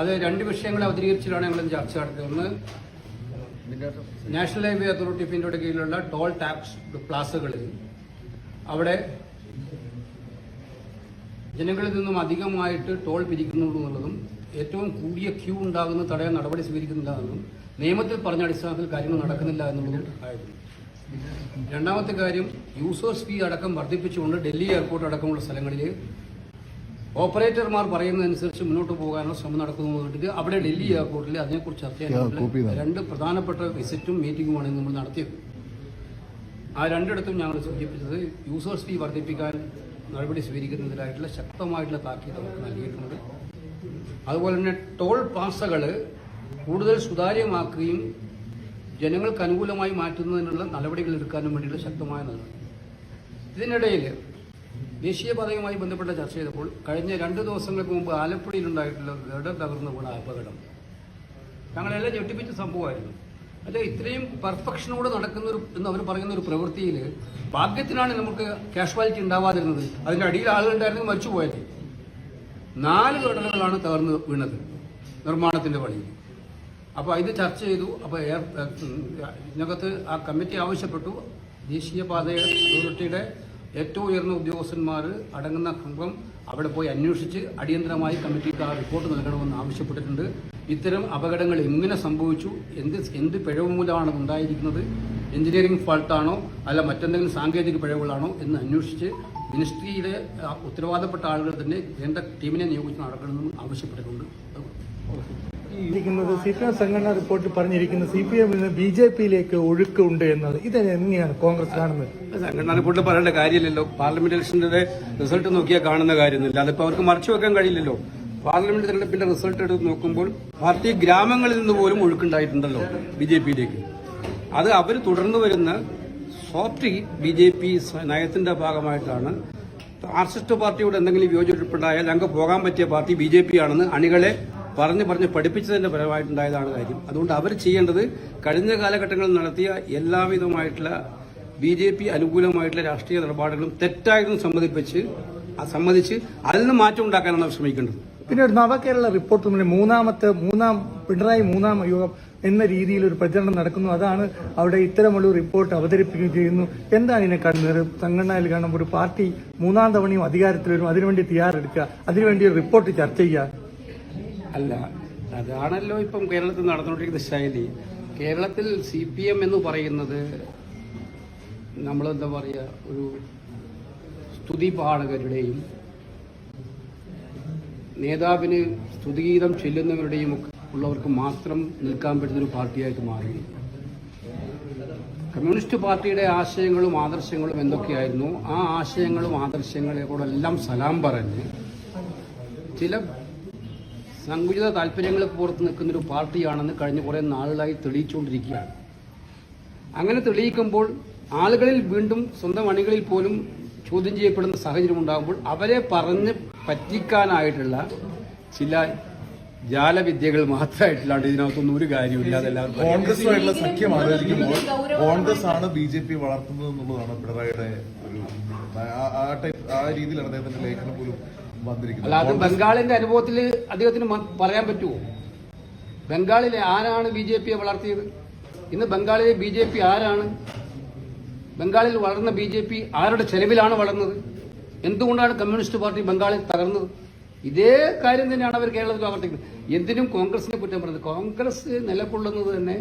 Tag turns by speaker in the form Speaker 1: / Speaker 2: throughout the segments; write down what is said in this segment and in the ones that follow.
Speaker 1: അത് രണ്ട് വിഷയങ്ങളെ അവതരിപ്പിച്ചിട്ടാണ് ഞങ്ങൾ ചർച്ച നടത്തിയത്. ഒന്ന് നാഷണൽ ഹൈവേ അതോറിറ്റി ഓഫ് ഇന്ത്യയുടെ കീഴിലുള്ള ടോൾ ടാക്സ് പ്ലാസകളിൽ അവിടെ ജനങ്ങളിൽ നിന്നും അധികമായിട്ട് ടോൾ പിരിക്കുന്നുള്ളതും എന്നുള്ളതും ഏറ്റവും കൂടിയ ക്യൂ ഉണ്ടാകുന്ന തടയാൻ നടപടി സ്വീകരിക്കുന്നില്ല എന്നും നിയമത്തിൽ പറഞ്ഞ അടിസ്ഥാനത്തിൽ കാര്യങ്ങൾ നടക്കുന്നില്ല എന്നുള്ളതും ആയിരുന്നു. രണ്ടാമത്തെ കാര്യം യൂസേഴ്സ് ഫീ അടക്കം വർദ്ധിപ്പിച്ചുകൊണ്ട് ഡൽഹി എയർപോർട്ട് അടക്കമുള്ള സ്ഥലങ്ങളിൽ ഓപ്പറേറ്റർമാർ പറയുന്നതനുസരിച്ച് മുന്നോട്ട് പോകാനുള്ള ശ്രമം നടക്കുന്നു അവിടെ ഡൽഹി എയർപോർട്ടിൽ അതിനെക്കുറിച്ച് ചർച്ച ചെയ്യാനുള്ള രണ്ട് പ്രധാനപ്പെട്ട വിസിറ്റും മീറ്റിംഗുമാണ് നമ്മൾ നടത്തിയത്. ആ രണ്ടിടത്തും ഞങ്ങൾ സൂചിപ്പിച്ചത് യൂസേഴ്സ് ഫീ വർദ്ധിപ്പിക്കാൻ നടപടി സ്വീകരിക്കുന്നതിനായിട്ടുള്ള ശക്തമായിട്ടുള്ള താക്കീത് അവർക്ക് നൽകിയിട്ടുണ്ട്. അതുപോലെ തന്നെ ടോൾ പാസകൾ കൂടുതൽ സുതാര്യമാക്കുകയും ജനങ്ങൾക്ക് അനുകൂലമായി മാറ്റുന്നതിനുള്ള നടപടികൾ എടുക്കാനും വേണ്ടിയുള്ള ശക്തമായ നടപടി. ഇതിനിടയിൽ ദേശീയപാതയുമായി ബന്ധപ്പെട്ട ചർച്ച ചെയ്തപ്പോൾ കഴിഞ്ഞ രണ്ട് ദിവസങ്ങൾക്ക് മുമ്പ് ആലപ്പുഴയിലുണ്ടായിട്ടുള്ള ഗഡർ തകർന്നു വീണ അപകടം. ഞങ്ങളെല്ലാം ഞെട്ടിപ്പിച്ച സംഭവമായിരുന്നു. അല്ല ഇത്രയും പെർഫെക്ഷനോട് നടക്കുന്ന ഒരു എന്ന് അവർ പറയുന്ന ഒരു പ്രവൃത്തിയിൽ ഭാഗ്യത്തിനാണ് നമുക്ക് കാഷ്വാലിറ്റി ഉണ്ടാവാതിരുന്നത്. അതിന്റെ അടിയിൽ ആളുകളുണ്ടായിരുന്നു മരിച്ചു പോയത് നാല് ഘടനകളാണ് തകർന്ന് വീണത് നിർമ്മാണത്തിന്റെ പണിയിൽ. അപ്പോൾ ഇത് ചർച്ച ചെയ്തു. അപ്പോൾ ഇതിനകത്ത് ആ കമ്മിറ്റി ആവശ്യപ്പെട്ടു. ദേശീയപാത അതോറിറ്റിയുടെ ഏറ്റവും ഉയർന്ന ഉദ്യോഗസ്ഥന്മാർ അടങ്ങുന്ന സംഘം അവിടെ പോയി അന്വേഷിച്ച് അടിയന്തരമായി കമ്മിറ്റിക്ക് ആ റിപ്പോർട്ട് നൽകണമെന്ന് ആവശ്യപ്പെട്ടിട്ടുണ്ട്. ഇത്തരം അപകടങ്ങൾ എങ്ങനെ സംഭവിച്ചു? എന്ത് എന്ത് പിഴവ് മൂലമാണ് ഉണ്ടായിരിക്കുന്നത്? എഞ്ചിനീയറിംഗ് ഫാൾട്ടാണോ? അല്ല മറ്റെന്തെങ്കിലും സാങ്കേതിക പിഴവുകളാണോ എന്ന് അന്വേഷിച്ച് മിനിസ്ട്രിയിലെ ഉത്തരവാദപ്പെട്ട ആളുകൾ തന്നെ വേണ്ട ടീമിനെ നിയോഗിച്ച് നടക്കണമെന്ന് ആവശ്യപ്പെട്ടിട്ടുണ്ട്.
Speaker 2: ഇരിക്കുന്നത് സി പി എം സംഘടനാ റിപ്പോർട്ടിൽ പറഞ്ഞിരിക്കുന്നത് സി പി എമ്മിൽ നിന്ന് ബി ജെ പിയിലേക്ക് ഒഴുക്കുണ്ട് എന്നത്. ഇത് എങ്ങനെയാണ് കോൺഗ്രസ് കാണുന്നത്?
Speaker 1: സംഘടന റിപ്പോർട്ടിൽ പറയേണ്ട കാര്യമില്ലല്ലോ. പാർലമെന്റ് ഇലക്ഷന്റെ റിസൾട്ട് നോക്കിയാൽ കാണുന്ന കാര്യമൊന്നുമില്ല. അതിപ്പോ അവർക്ക് മറച്ചു വെക്കാൻ കഴിയില്ലല്ലോ. പാർലമെന്റ് തെരഞ്ഞെടുപ്പിന്റെ റിസൾട്ട് എടുത്ത് നോക്കുമ്പോൾ പാർട്ടി ഗ്രാമങ്ങളിൽ നിന്ന് പോലും ഒഴുക്കുണ്ടായിട്ടുണ്ടല്ലോ ബി ജെ പിയിലേക്ക്. അത് അവർ തുടർന്നു വരുന്ന സോഫ്റ്റ് ബി ജെ പി നയത്തിന്റെ ഭാഗമായിട്ടാണ്. ആർസിസ്റ്റ് പാർട്ടിയോട് എന്തെങ്കിലും വിയോജിപ്പുണ്ടായാൽ ഞങ്ങൾക്ക് പോകാൻ പറ്റിയ പാർട്ടി ബി ജെ പി ആണെന്ന് അണികളെ പറഞ്ഞ് പറഞ്ഞ് പഠിപ്പിച്ചതിന്റെ ഫലമായിട്ടുണ്ടായതാണ് കാര്യം. അതുകൊണ്ട് അവർ ചെയ്യേണ്ടത് കഴിഞ്ഞ കാലഘട്ടങ്ങളിൽ നടത്തിയ എല്ലാവിധമായിട്ടുള്ള ബി ജെ പി അനുകൂലമായിട്ടുള്ള രാഷ്ട്രീയ നിലപാടുകളും തെറ്റായിരുന്നു സമ്മതിപ്പിച്ച് സമ്മതിച്ച് അതിൽ നിന്ന് മാറ്റം ഉണ്ടാക്കാനാണ് അവർ ശ്രമിക്കേണ്ടത്.
Speaker 2: പിന്നെ ഒരു നവകേരള റിപ്പോർട്ട് മുന്നിൽ മൂന്നാമത്തെ മൂന്നാം പിണറായി മൂന്നാം യോഗം എന്ന രീതിയിൽ ഒരു പ്രചരണം നടക്കുന്നു. അതാണ് അവിടെ ഇത്തരമുള്ള റിപ്പോർട്ട് അവതരിപ്പിക്കുകയും ചെയ്യുന്നു. എന്താണ് ഇതിനെ കാണുന്നത്? സംഘടനയിൽ കാണുമ്പോൾ ഒരു പാർട്ടി മൂന്നാം തവണയും അധികാരത്തിൽ വരും. അതിനുവേണ്ടി തയ്യാറെടുക്കുക അതിനുവേണ്ടി ഒരു റിപ്പോർട്ട് ചർച്ച ചെയ്യുക.
Speaker 1: അല്ല. അതാണല്ലോ ഇപ്പം കേരളത്തിൽ നടന്നുകൊണ്ടിരിക്കുന്ന ശൈലി. കേരളത്തിൽ സി പി എം എന്ന് പറയുന്നത് നമ്മളെന്താ പറയുക ഒരു സ്തുതി പാഠകരുടെയും നേതാവിന് സ്തുതിഗീതം ചെല്ലുന്നവരുടെയും ഒക്കെ ഉള്ളവർക്ക് മാത്രം നിൽക്കാൻ പറ്റുന്നൊരു പാർട്ടിയായിട്ട് മാറി. കമ്മ്യൂണിസ്റ്റ് പാർട്ടിയുടെ ആശയങ്ങളും ആദർശങ്ങളും എന്തൊക്കെയായിരുന്നു? ആ ആശയങ്ങളും ആദർശങ്ങളെല്ലാം സലാം പറഞ്ഞ് ചില സങ്കുചിത താല്പര്യങ്ങൾക്ക് പുറത്ത് നിൽക്കുന്നൊരു പാർട്ടിയാണെന്ന് കഴിഞ്ഞ കുറേ നാളുകളായി തെളിയിച്ചുകൊണ്ടിരിക്കുകയാണ് അങ്ങനെ തെളിയിക്കുമ്പോൾ ആളുകളിൽ വീണ്ടും സ്വന്തം അണികളിൽ പോലും ചോദ്യം ചെയ്യപ്പെടുന്ന സാഹചര്യം ഉണ്ടാകുമ്പോൾ അവരെ പറഞ്ഞ് പറ്റിക്കാനായിട്ടുള്ള ചില ജാലവിദ്യകൾ മാത്രമായിട്ടില്ലാണ്ട് ഇതിനകത്തൊന്നും ഒരു കാര്യമില്ല.
Speaker 3: കോൺഗ്രസുമായിട്ടുള്ള സഖ്യം ആലോചിക്കുമ്പോൾ കോൺഗ്രസ് ആണ് ബി ജെ പി വളർത്തുന്നത് എന്നുള്ളതാണ് പിണറായിയുടെ ഒരു ആ- ടൈപ്പ് ആ രീതിയിലാണ് അദ്ദേഹത്തിന്റെ ലേഖനം പോലും വന്നിരിക്കുന്നത്.
Speaker 1: അത് ബംഗാളിന്റെ അനുഭവത്തിൽ അദ്ദേഹത്തിന് പറയാൻ പറ്റുമോ? ബംഗാളിലെ ആരാണ് ബി ജെ പിയെ വളർത്തിയത്? ഇന്ന് ബംഗാളിലെ ബി ജെ പി ആരാണ്? ബംഗാളിൽ വളർന്ന ബി ജെ പി ആരുടെ ചെലവിലാണ് വളർന്നത്? എന്തുകൊണ്ടാണ് കമ്മ്യൂണിസ്റ്റ് പാർട്ടി ബംഗാളിൽ തകർന്നത്? ഇതേ കാര്യം തന്നെയാണ് അവർ കേരളത്തിൽ ആവർത്തിക്കുന്നത്. എന്തിനും കോൺഗ്രസിനെ കുറ്റം പറയുന്നത്. കോൺഗ്രസ് നിലകൊള്ളുന്നത് തന്നെ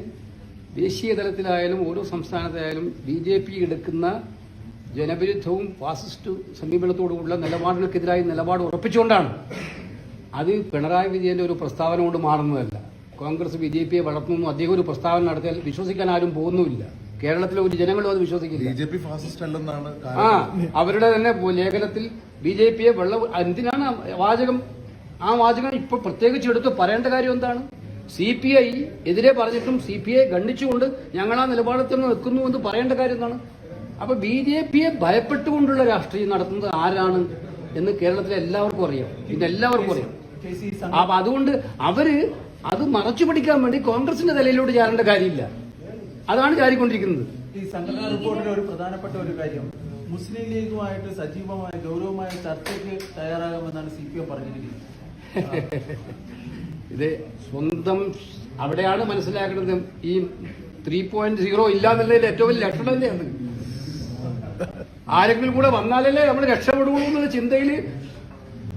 Speaker 1: ദേശീയ തലത്തിലായാലും ഓരോ സംസ്ഥാനത്തായാലും ബി ജെ പി എടുക്കുന്ന ജനവിരുദ്ധവും ഫാസിസ്റ്റ് സമീപനത്തോടുകൂടിയുള്ള നിലപാടുകൾക്കെതിരായ നിലപാട് ഉറപ്പിച്ചുകൊണ്ടാണ്. അത് പിണറായി വിജയന്റെ ഒരു പ്രസ്താവന കൊണ്ട് മാറുന്നതല്ല. കോൺഗ്രസ് ബി ജെ പിയെ വളർത്തുന്നു അദ്ദേഹം ഒരു പ്രസ്താവന നടത്തിയാൽ വിശ്വസിക്കാൻ ആരും പോകുന്നുമില്ല. കേരളത്തിലെ ഒരു ജനങ്ങളും അത് വിശ്വസിക്കില്ല.
Speaker 3: ബി ജെ പി ഫാസിസ്റ്റ് അല്ലെന്നാണ്
Speaker 1: ആ അവരുടെ തന്നെ ലേഖനത്തിൽ ബി ജെ പിയെ വെള്ള എന്തിനാണ് വാചകം? ആ വാചകം ഇപ്പൊ പ്രത്യേകിച്ച് എടുത്ത് പറയേണ്ട കാര്യം എന്താണ്? സി പി ഐ എതിരെ പറഞ്ഞിട്ടും സി പി ഐ ഖണ്ഡിച്ചുകൊണ്ട് ഞങ്ങൾ ആ നിലപാടത്തിൽ നിന്ന് നിൽക്കുന്നു എന്ന് പറയേണ്ട കാര്യം എന്താണ്? അപ്പൊ ബി ജെ പിയെ ഭയപ്പെട്ടുകൊണ്ടുള്ള രാഷ്ട്രീയം നടത്തുന്നത് ആരാണ് എന്ന് കേരളത്തിലെ എല്ലാവർക്കും അറിയാം. പിന്നെ എല്ലാവർക്കും അറിയാം. അപ്പൊ അതുകൊണ്ട് അവർ അത് മറച്ചു പിടിക്കാൻ വേണ്ടി കോൺഗ്രസിന്റെ തലയിലോട്ട് ചാരേണ്ട കാര്യമില്ല. അതാണ് ചാരിക്കൊണ്ടിരിക്കുന്നത്.
Speaker 4: ഈ സംഘടനാ റിപ്പോർട്ടിലെ ഒരു പ്രധാനപ്പെട്ട ഒരു കാര്യം മുസ്ലിം ലീഗുമായിട്ട് സജീവമായ ഗൗരവമായ ചർച്ചയ്ക്ക് തയ്യാറാകുമെന്നാണ് സി പി എം പറഞ്ഞിരിക്കുന്നത്.
Speaker 1: ഇത് സ്വന്തം അവിടെയാണ് മനസ്സിലാക്കുന്നത് ഈ ത്രീ പോയിന്റ് സീറോ ഇല്ലാന്നുള്ളതിൽ ഏറ്റവും വലിയ ലക്ഷണമല്ലേ അത്? ആരെങ്കിലും കൂടെ വന്നാലല്ലേ നമ്മൾ രക്ഷപ്പെടുകയുള്ളൂ എന്നുള്ള ചിന്തയിൽ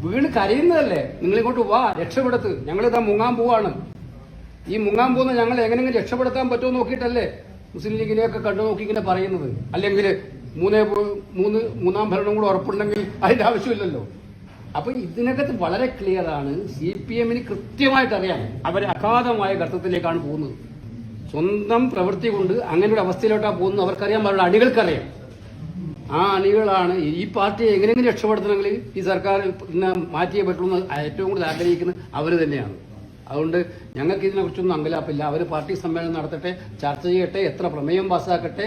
Speaker 1: വീണ് കരയുന്നതല്ലേ? നിങ്ങൾ ഇങ്ങോട്ട് വാ രക്ഷപ്പെടുത്ത്. ഇതാ മുങ്ങാൻ പോവാണ്. ഈ മുങ്ങാൻ പോകുന്ന ഞങ്ങൾ എങ്ങനെയെങ്കിലും രക്ഷപ്പെടുത്താൻ പറ്റുമോ നോക്കിയിട്ടല്ലേ മുസ്ലിം ലീഗിനെയൊക്കെ കണ്ടു നോക്കി ഇങ്ങനെ പറയുന്നത്. അല്ലെങ്കിൽ മൂന്നേ മൂന്ന് മൂന്നാം ഭരണം കൂടെ ഉറപ്പുണ്ടെങ്കിൽ അതിന്റെ ആവശ്യമില്ലല്ലോ. അപ്പൊ ഇതിനകത്ത് വളരെ ക്ലിയർ ആണ് സി പി എമ്മിന് കൃത്യമായിട്ട് അറിയാം അവർ അഗാധമായ ഘട്ടത്തിലേക്കാണ് പോകുന്നത്. സ്വന്തം പ്രവൃത്തി കൊണ്ട് അങ്ങനെ ഒരു അവസ്ഥയിലോട്ടാണ് പോകുന്നത്. അവർക്കറിയാം അവരുടെ അണികൾക്കറിയാം. ആ അണികളാണ് ഈ പാർട്ടിയെ എങ്ങനെയെങ്കിലും രക്ഷപ്പെടുത്തണമെങ്കിൽ ഈ സർക്കാർ ഇന്ന് മാറ്റിയേ പറ്റുള്ളൂ ഏറ്റവും കൂടുതൽ ആഗ്രഹിക്കുന്നത് അവർ തന്നെയാണ്. അതുകൊണ്ട് ഞങ്ങൾക്ക് ഇതിനെക്കുറിച്ചൊന്നും അങ്കലാപ്പില്ല. അവർ പാർട്ടി സമ്മേളനം നടത്തട്ടെ ചർച്ച ചെയ്യട്ടെ എത്ര പ്രമേയം പാസ്സാക്കട്ടെ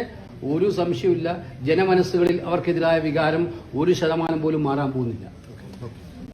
Speaker 1: ഒരു സംശയമില്ല ജനമനസ്സുകളിൽ അവർക്കെതിരായ വികാരം ഒരു ശതമാനം പോലും മാറാൻ പോകുന്നില്ല.